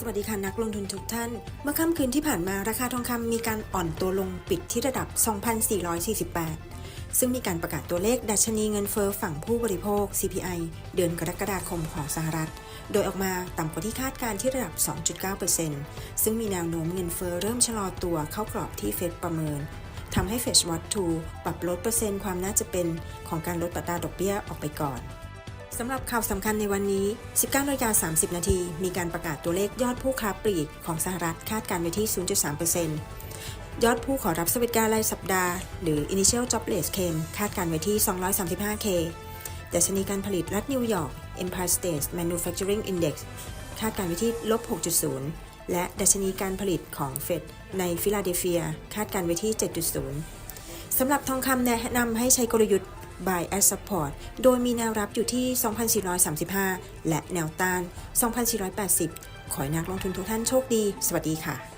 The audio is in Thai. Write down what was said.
สวัสดีค่ะนักลงทุนทุกท่าน เมื่อค่ำคืนที่ผ่านมาราคาทองคำมีการอ่อนตัวลงปิดที่ระดับ 2,448 ซึ่งมีการประกาศตัวเลขดัชนีเงินเฟอ้อฝั่งผู้บริโภค CPI เดือนกรกฎาคมของสหรัฐ โดยออกมาต่ำกว่าที่คาดการณ์ที่ระดับ 2.9%ซึ่งมีแนวโน้มเงินเฟอ้อเริ่มชะลอตัวเข้ากรอบที่เฟดประเมินทำให้ Fed Watch 2ปรับลดเปอร์เซ็นต์ความน่าจะเป็นของการลดอัตราดอกเบี้ยออกไปก่อน สำหรับข่าวสำคัญในวันนี้ 19นาฬิกา30 นาที มีการประกาศตัวเลขยอดผู้ค้าปลีกของสหรัฐคาดการณ์ไว้ที่ 0.3%ยอดผู้ขอรับสวัสดิการรายสัปดาห์ หรือ Initial Jobless Claim คาดการณ์ไว้ที่ 235K ดัชนีการผลิตรัฐนิวยอร์ก Empire State Manufacturing Index คาดการณ์ไว้ที่ลบ 6.0 และดัชนีการผลิตของเฟดในฟิลาเดลเฟีย คาดการณ์ไว้ที่ 7.0สำหรับทองคำแนะนำให้ใช้กลยุทธ์ by as support โดยมีแนวรับอยู่ที่ 2,435 และแนวต้าน 2,480 ขอให้นักลงทุนทุกท่านโชคดี สวัสดีค่ะ